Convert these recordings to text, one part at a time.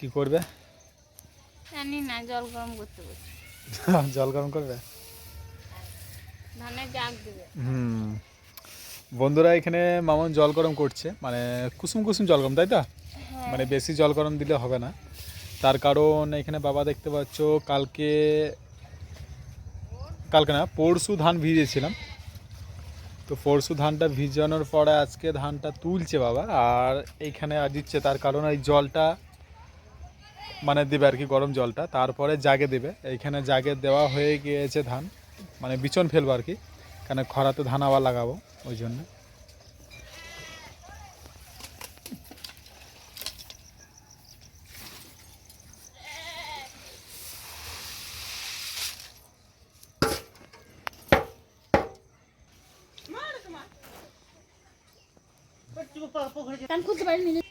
কি করবে? জানি না জল গরম করতে বলছে। জল গরম করবে? ধানের জাগ দিবে। হুম। বন্ধুরা এখানে মামন জল গরম করছে। মানে কুসুম কুসুম জল গরম তাই তো? হ্যাঁ। মানে বেশি জল গরম দিলে হবে না। তার কারণ এখানে বাবা দেখতে পাচ্ছ কালকে কালকে না পরশু ধান ভিজেছিলাম। তো পরশু ধানটা ভিজানোর পরে আজকে ধানটা তুলছে বাবা আর এইখানে আর দিচ্ছে। তার কারণ এই জলটা মানে দেবে আর কি গরম জলটা, তারপরে জাগে দেবে। এইখানে জাগে দেওয়া হয়ে গিয়েছে ধান মানে বিচন ফেলব আর কি কারণ খরাতে ধান আবার লাগাবো, ওই জন্য। কান খুলতে পারিনি।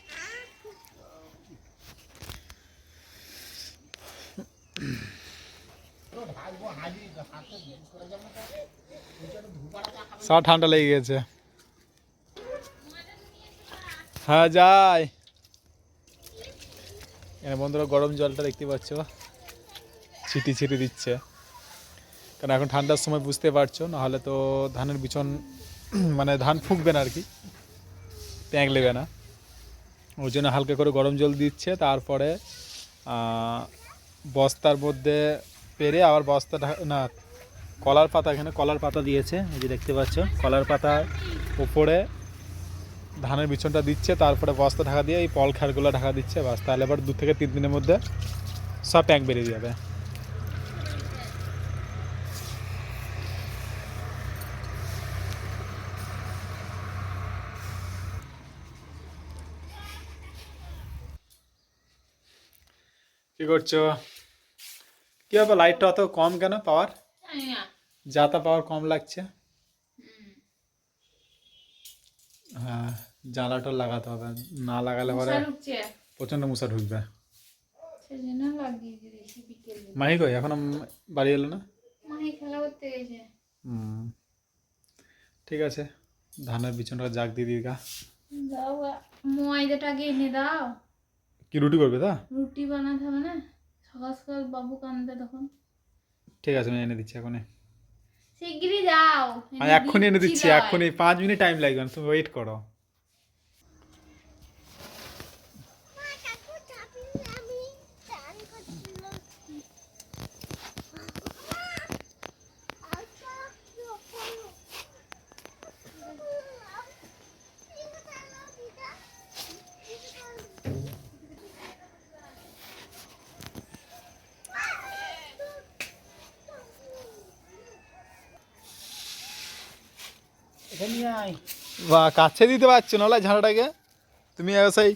সব ঠান্ডা লেগে গেছে। হ্যাঁ যাই। এখানে বন্ধুরা গরম জলটা দেখতে পাচ্ছ। ছিটি ছিটি দিচ্ছে। কারণ এখন ঠান্ডার সময় বুঝতে পারছ, নাহলে তো ধানের বিচন মানে ধান ফুঁকবে না আর কি। ট্যাঙ্ক নেবে না। ওই জন্য হালকা করে গরম জল দিচ্ছে। তারপরে বস্তার মধ্যে পেরে আবার বস্তাটা, না কলার পাতা, এখানে কলার পাতা দিয়েছে, এই যে দেখতে পাচ্ছ, কলার পাতার উপরে ধানের বিছনটা দিচ্ছে, তারপরে বস্তা ঢাকা দিয়ে এই পল খারগুলো ঢাকা দিচ্ছে, বাস, তাহলে এবার দু থেকে তিন দিনের মধ্যে সব ট্যাঙ্ক বেরিয়ে যাবে। কি করছ? কি হবে লাইটটা অত কম কেন পাওয়ার যাতা পাওয়ার কম লাগছে? হ্যাঁ জ্বালাটা লাগাতে হবে। না লাগালে পরে ঢুকছে। মশা ঢুকবে। মাহি কই? এখনও বাড়ি এলো না? ঠিক আছে ধানের বিছনটা জাগ দিয়ে দিই গা। দাও গা। ময়দাটাকে এনে দাও। কি রুটি করবে তা? রুটি বানাতে হবে না? সকাল সকাল বাবু কান্দবে তখন। ঠিক আছে আমি এনে দিচ্ছি এখন শিগগিরই যাও। আমি এক্ষুনি এনে দিচ্ছি এখনই। এক্ষুনি পাঁচ মিনিট টাইম লাগবে না তুমি ওয়েট করো। বা কাছে দিতে পারছ না ঝাড়াটাকে তুমি সেই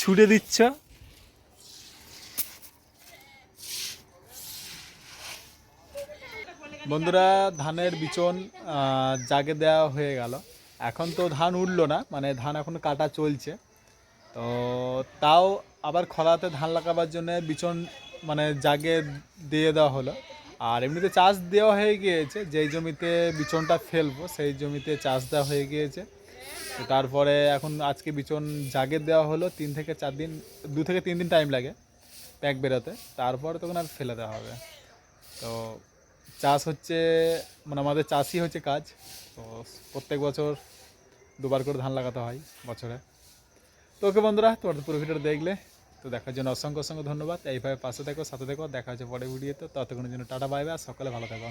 ছুটে দিচ্ছ। বন্ধুরা, ধানের বিচন জাগে দেওয়া হয়ে গেল। এখন তো ধান উঠল না মানে ধান এখন কাটা চলছে। তো তাও আবার খরাতে ধান লাগাবার জন্য বিচন মানে জাগে দিয়ে দেওয়া হলো। আর এমনিতে চাষ দেওয়া হয়ে গিয়েছে, যেই জমিতে বিচনটা ফেলব, সেই জমিতে চাষ দেওয়া হয়ে গিয়েছে। তো তারপরে এখন আজকে বিচন জাগে দেওয়া হলো, তিন থেকে চার দিন, দু থেকে তিন দিন টাইম লাগে প্যাক বেরোতে। তারপরে তখন আর ফেলে দেওয়া হবে। তো চাষ হচ্ছে মানে আমাদের চাষই হচ্ছে কাজ। তো প্রত্যেক বছর দুবার করে ধান লাগাতে হয় বছরে। তো ওকে বন্ধুরা, তোমাদের পুরো ভিডিওটা দেখলে তো দেখার জন্য অসংখ্য অসংখ্য ধন্যবাদ। এইভাবে পাশে থেকো, সাথে থেকো, দেখা হচ্ছে পরে ভিডিওতে। ততক্ষণের জন্য টাটা বাইবে আর সকালে ভালো থেকো।